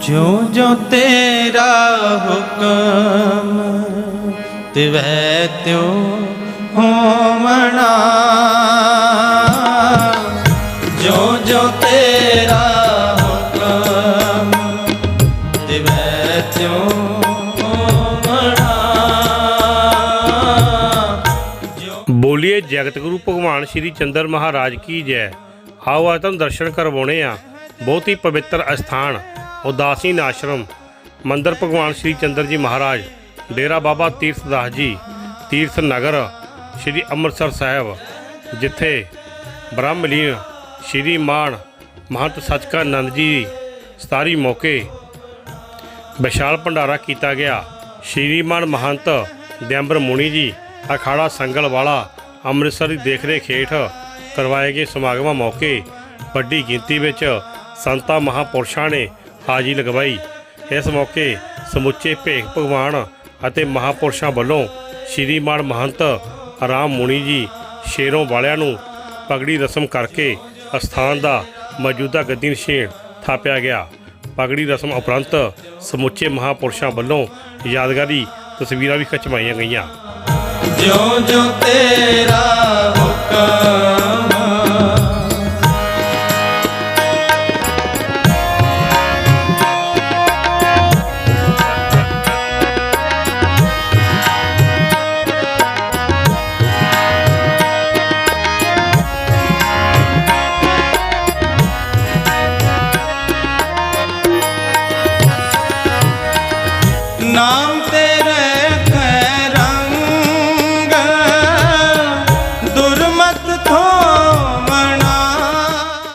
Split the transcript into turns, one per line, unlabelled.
ਜੋ ਜੋ ਤੇਰਾ ਹੁਕਮ ਤਿਵੈ ਤਿਉ ਹੋਵਣਾ ਜੋ ਜੋ ਤੇਰਾ ਹੁਕਮ ਤਿਵੈ ਤਿਉ
ਬੋਲੀਏ ਜਗਤ ਗੁਰੂ ਭਗਵਾਨ ਸ਼੍ਰੀ ਚੰਦਰ ਮਹਾਰਾਜ ਕੀ ਜੈ। ਆਓ ਅੱਜ ਤੁਹਾਨੂੰ ਦਰਸ਼ਨ ਕਰਵਾਉਣੇ ਆ। ਬਹੁਤ ਹੀ ਪਵਿੱਤਰ ਅਸਥਾਨ ਉਦਾਸੀਨ ਆਸ਼ਰਮ ਮੰਦਰ ਭਗਵਾਨ ਸ਼੍ਰੀ ਚੰਦਰ ਜੀ ਮਹਾਰਾਜ, ਡੇਰਾ ਬਾਬਾ ਤੀਰਥਦਾਸ ਜੀ, ਤੀਰਥ ਨਗਰ, ਸ਼੍ਰੀ ਅੰਮ੍ਰਿਤਸਰ ਸਾਹਿਬ, ਜਿੱਥੇ ਬ੍ਰਹਮਲੀਨ, ਸ਼੍ਰੀ ਮਾਨ, ਮਹੰਤ ਸਚਕਾਨੰਦ ਜੀ ਸਤਾਰੀ ਮੌਕੇ ਵਿਸ਼ਾਲ ਭੰਡਾਰਾ ਕੀਤਾ ਗਿਆ। ਸ਼੍ਰੀਮਾਨ ਮਹੰਤ ਦਿਆਂਬਰ ਮੁਨੀ ਜੀ, ਅਖਾੜਾ ਸੰਗਲ ਵਾਲਾ ਅੰਮ੍ਰਿਤਸਰ ਦੀ ਦੇਖਰੇਖ ਹੇਠ ਕਰਵਾਏ ਗਏ ਸਮਾਗਮਾਂ ਮੌਕੇ ਵੱਡੀ ਗਿਣਤੀ ਵਿੱਚ ਸੰਤਾਂ ਮਹਾਪੁਰਸ਼ਾਂ ਨੇ ਹਾਜ਼ਰੀ ਲਗਵਾਈ। ਇਸ ਮੌਕੇ ਸਮੁੱਚੇ ਭੇਖ ਭਗਵਾਨ ਅਤੇ ਮਹਾਪੁਰਸ਼ਾਂ ਵੱਲੋਂ ਸ਼੍ਰੀਮਾਨ ਮਹੰਤ ਆਰਾਮ ਮੁਨੀ ਜੀ ਸ਼ੇਰੋਂ ਵਾਲਿਆਂ ਨੂੰ ਪਗੜੀ ਰਸਮ ਕਰਕੇ ਅਸਥਾਨ ਦਾ ਮੌਜੂਦਾ ਗੱਦੀ ਨਿਸ਼ੇਣ ਥਾਪਿਆ ਗਿਆ। ਪਗੜੀ ਰਸਮ ਉਪਰੰਤ ਸਮੁੱਚੇ ਮਹਾਪੁਰਸ਼ਾਂ ਵੱਲੋਂ ਯਾਦਗਾਰੀ ਤਸਵੀਰਾਂ ਵੀ ਖਿਚਵਾਈਆਂ ਗਈਆਂ।
ਜੋ ਜੋ ਤੇਰਾ नाम